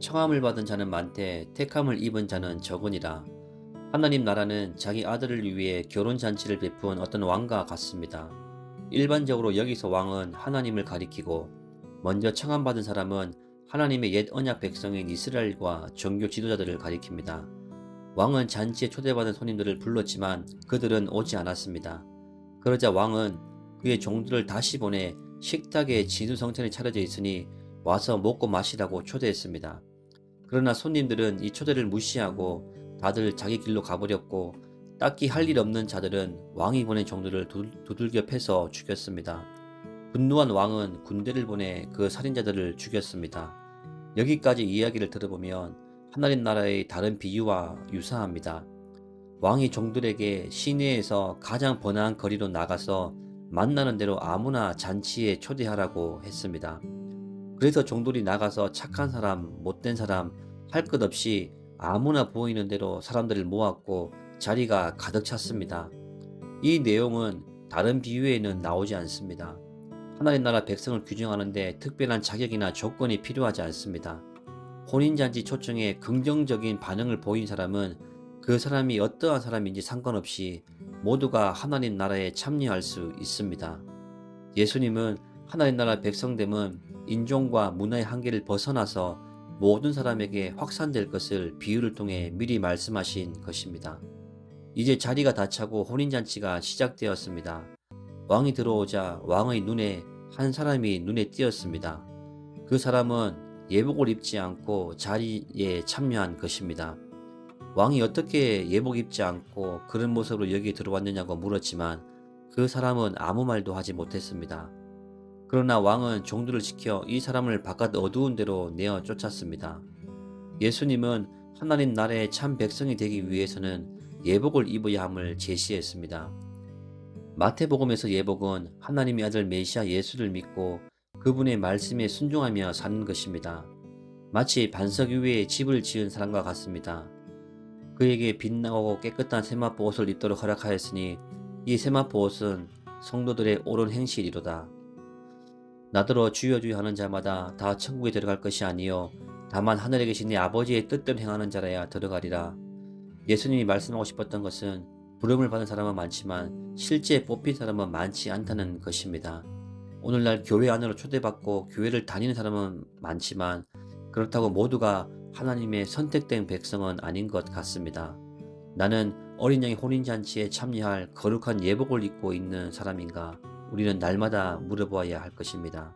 청함을 받은 자는 많되 택함을 입은 자는 적으니라. 하나님 나라는 자기 아들을 위해 결혼 잔치를 베푼 어떤 왕과 같습니다. 일반적으로 여기서 왕은 하나님을 가리키고 먼저 청함 받은 사람은 하나님의 옛 언약 백성인 이스라엘과 종교 지도자들을 가리킵니다. 왕은 잔치에 초대받은 손님들을 불렀지만 그들은 오지 않았습니다. 그러자 왕은 그의 종들을 다시 보내 식탁에 진수성찬이 차려져 있으니 와서 먹고 마시라고 초대했습니다. 그러나 손님들은 이 초대를 무시하고 다들 자기 길로 가버렸고 딱히 할 일 없는 자들은 왕이 보낸 종들을 두- 두들겨 패서 죽였습니다. 분노한 왕은 군대를 보내 그 살인자들을 죽였습니다. 여기까지 이야기를 들어보면 하나님 나라의 다른 비유와 유사합니다. 왕이 종들에게 시내에서 가장 번화한 거리로 나가서 만나는 대로 아무나 잔치에 초대하라고 했습니다. 그래서 종들이 나가서 착한 사람, 못된 사람 할 것 없이 아무나 보이는 대로 사람들을 모았고 자리가 가득 찼습니다. 이 내용은 다른 비유에는 나오지 않습니다. 하나님 나라 백성을 규정하는데 특별한 자격이나 조건이 필요하지 않습니다. 혼인잔치 초청에 긍정적인 반응을 보인 사람은 그 사람이 어떠한 사람인지 상관없이 모두가 하나님 나라에 참여할 수 있습니다. 예수님은 하나님 나라 백성됨은 인종과 문화의 한계를 벗어나서 모든 사람에게 확산될 것을 비유를 통해 미리 말씀하신 것입니다. 이제 자리가 다 차고 혼인잔치가 시작되었습니다. 왕이 들어오자 왕의 눈에 한 사람이 눈에 띄었습니다. 그 사람은 예복을 입지 않고 자리에 참여한 것입니다. 왕이 어떻게 예복 입지 않고 그런 모습으로 여기 들어왔느냐고 물었지만 그 사람은 아무 말도 하지 못했습니다. 그러나 왕은 종들을 지켜 이 사람을 바깥 어두운 데로 내어 쫓았습니다. 예수님은 하나님 나라의 참 백성이 되기 위해서는 예복을 입어야 함을 제시했습니다. 마태복음에서 예복은 하나님의 아들 메시아 예수를 믿고 그분의 말씀에 순종하며 사는 것입니다. 마치 반석 위에 집을 지은 사람과 같습니다. 그에게 빛나고 깨끗한 세마포 옷을 입도록 허락하였으니 이 세마포 옷은 성도들의 옳은 행실이로다. 나더러 주여 주여 하는 자마다 다 천국에 들어갈 것이 아니요 다만 하늘에 계신 내 아버지의 뜻대로 행하는 자라야 들어가리라. 예수님이 말씀하고 싶었던 것은 부름을 받은 사람은 많지만 실제 뽑힌 사람은 많지 않다는 것입니다. 오늘날 교회 안으로 초대받고 교회를 다니는 사람은 많지만 그렇다고 모두가 하나님의 선택된 백성은 아닌 것 같습니다. 나는 어린 양의 혼인잔치에 참여할 거룩한 예복을 입고 있는 사람인가? 우리는 날마다 물어보아야 할 것입니다.